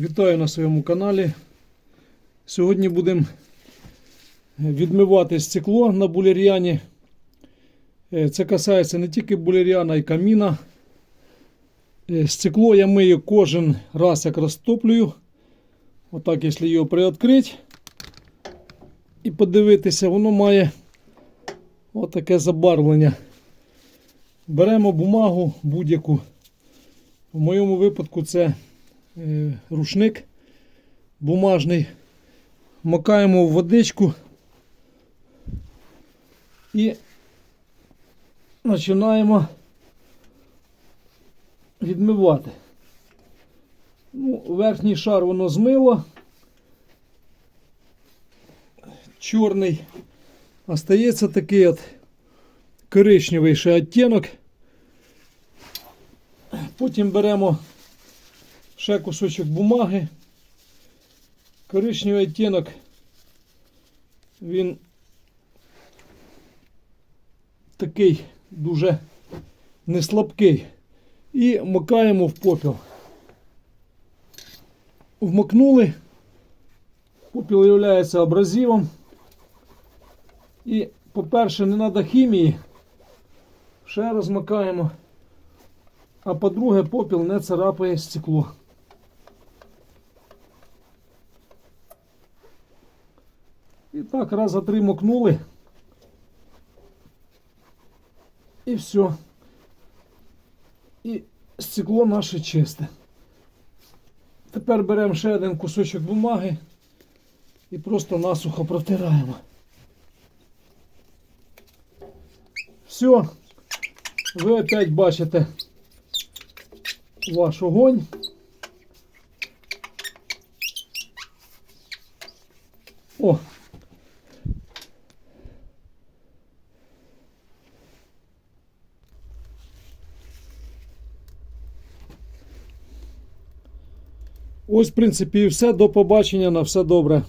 Вітаю на своєму каналі. Сьогодні будемо відмивати стекло на булер'яні. Е, Це касається не тільки булер'яна, а й каміна. Е, Стекло я мию кожен раз, як розтоплюю. Отак, якщо його приоткрити і подивитися, воно має отаке забарвлення. Беремо бумагу будь-яку. В моєму випадку це рушник бумажний. Макаємо в водичку і починаємо відмивати. Ну, верхній шар воно змило. Чорний. Остається такий от коричневий ще оттінок. Потім беремо ще кусочок бумаги. Коричневий оттінок. Він такий дуже неслабкий. І макаємо в попіл. Вмокнули. Попіл є абразивом. І, по-перше, не треба хімії. Ще раз макаємо. А по-друге, попіл не царапає стекло. І так, раз за три мокнули. І все. І стекло наше чисте. Тепер беремо ще один кусочок бумаги і просто насухо протираємо. Все. Ви опять бачите ваш огонь. О! Ось, в принципі, і все. До побачення. На все добре.